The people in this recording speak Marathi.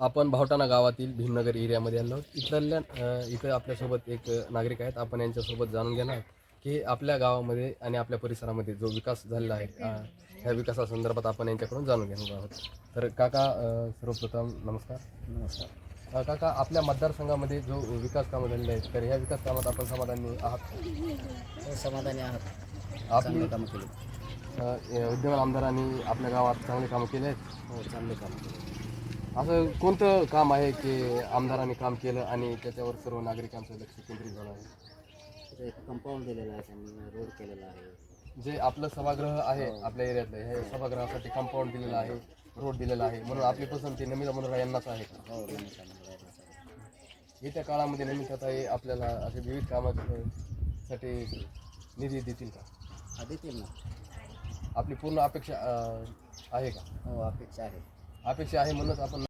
आपण भावटाणा गावातील भीमनगर एरियामध्ये आलो. आहोत इथल्या इथं आपल्यासोबत एक नागरिक आहेत. आपण यांच्यासोबत जाणून घेणार की आपल्या गावामध्ये आणि आपल्या परिसरामध्ये जो विकास झालेला आहे ह्या विकासासंदर्भात आपण यांच्याकडून जाणून घेणार आहोत. तर काका सर्वप्रथम नमस्कार. नमस्कार. काका आपल्या मतदारसंघामध्ये जो विकास कामं झालेले आहेत तर ह्या विकास कामात आपण समाधानी आहात? समाधानी आहात. आपली कामं केले. विद्यमान आमदारांनी आपल्या गावात चांगले कामं केले आहेत? हो चांगले काम केले. असं कोणतं काम आहे की आमदारांनी काम केलं आणि त्याच्यावर सर्व नागरिकांचं लक्ष केंद्रित झालं आहे? तिथे एक कंपाऊंड दिलेलं आहे त्यांनी रोड केलेला आहे. जे आपलं सभागृह आहे आपल्या एरियातलं हे सभागृहासाठी कंपाऊंड दिलेलं आहे रोड दिलेला आहे. म्हणून आपली पसंती नमिता मनोरा यांनाच आहे का? हो नमस्कार नमस्कार येत्या काळामध्ये नमिताताई आपल्याला असे विविध कामासाठी निधी देतील का? हा देतील ना. आपली पूर्ण अपेक्षा अं, आहे का? हो अपेक्षा आहे. अपेक्षा आहे म्हणूनच आपण